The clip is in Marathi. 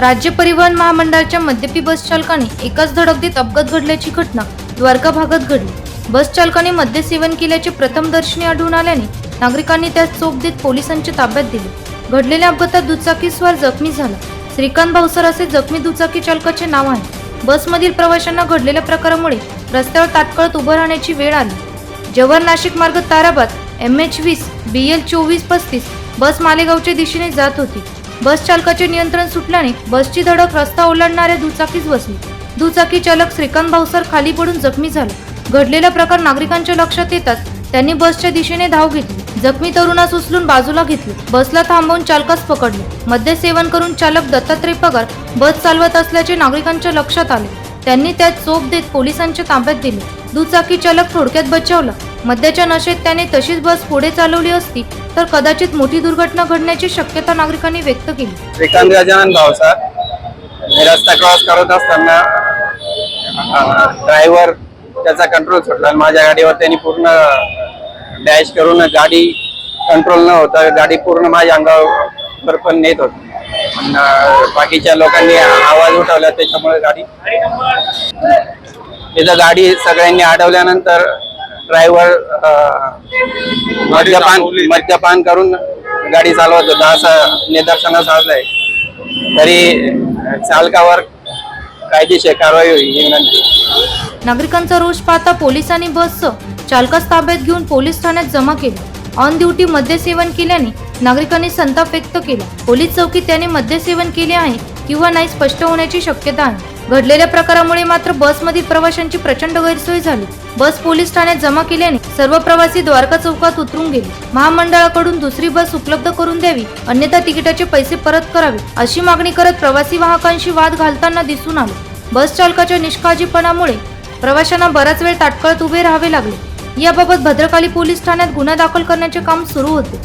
राज्य परिवहन महामंडळाच्या मद्यपी बस चालकाने एकाच धडक देत अपघात घडल्याची घटना द्वारका भागात घडली. बस चालकाने मद्य सेवन केल्याचे प्रथमदर्शनी आढळून आल्याने नागरिकांनी त्यास चोप देत पोलिसांच्या ताब्यात दिले. घडलेल्या अपघातात दुचाकीस्वार जखमी झाला. श्रीकांत भावसर असे जखमी दुचाकी चालकाचे नाव आहे. बसमधील प्रवाशांना घडलेल्या प्रकारामुळे रस्त्यावर तात्काळ उभं राहण्याची वेळ आली. जव्हार नाशिक मार्ग ताराबाद एम एच वीस बी एल चोवीस पस्तीस बस मालेगावच्या दिशेने जात होती. बस चालकाचे नियंत्रण सुटल्याने बसची धडक रस्ता ओलांडणाऱ्या दुचाकीस बसली. दुचाकी चालक श्रीकांत भाऊसर खाली पडून जखमी झाला. घडलेला प्रकार नागरिकांच्या लक्षात येताच त्यांनी बसच्या दिशेने धाव घेतली. जखमी तरुणास उचलून बाजूला घेतली. बसला थांबवून चालकास पकडले. मद्य सेवन करून चालक दत्तात्रय पगार बस चालवत असल्याचे नागरिकांच्या लक्षात आले. त्यांनी त्यात चोप देत पोलिसांच्या ताब्यात दिले. दुचाकी चालक थोडक्यात बचावला. मद्याच्या नशेत त्याने तशीच बस पुढे चालवली असती तर कदाचित मोठी दुर्घटना घडण्याची शक्यता नागरिकांनी व्यक्त केली. श्रीकांत गजानन भावसार मी रस्ता क्रॉस करत असताना ड्रायव्हर त्याचा कंट्रोल सुटला आणि माझ्या गाडीवर त्यांनी पूर्ण डॅश करून गाडी कंट्रोल न होता गाडी पूर्ण माझ्या अंगावर पण नेत होती. बाकीच्या लोकांनी आवाज उठवला त्याच्यामुळे गाडी तिथं गाडी सगळ्यांनी अडवल्यानंतर ड्रायव्हर मद्यपान मद्यपान करून गाडी चालवत. होता असं निदर्शनास आलंय. तरी चालकावर कायदेशीर कारवाई होईल ही विनंती. नागरिकांचा रोष पाहता पोलिसांनी बसचं चालकास ताब्यात घेऊन पोलीस ठाण्यात जमा केले. ऑन ड्युटी मद्य सेवन केल्याने नागरिकांनी संताप व्यक्त केला. पोलीस चौकीत त्याने मद्य सेवन केले आहे किंवा नाही स्पष्ट होण्याची शक्यता आहे. घडलेल्या प्रकारामुळे मात्र बसमधील प्रवाशांची प्रचंड गैरसोय झाली. बस पोलीस ठाण्यात जमा केल्याने सर्व प्रवासी द्वारका चौकात उतरून गेले. महामंडळाकडून दुसरी बस उपलब्ध करून द्यावी अन्यथा तिकिटाचे पैसे परत करावे अशी मागणी करत प्रवासी वाहकांशी वाद घालताना दिसून आले. बस चालकाच्या निष्काळजीपणामुळे प्रवाशांना बराच वेळ ताटकळत उभे राहावे लागले. याबाबत भद्रकाली पोलीस ठाण्यात गुन्हा दाखल करण्याचे काम सुरू होते.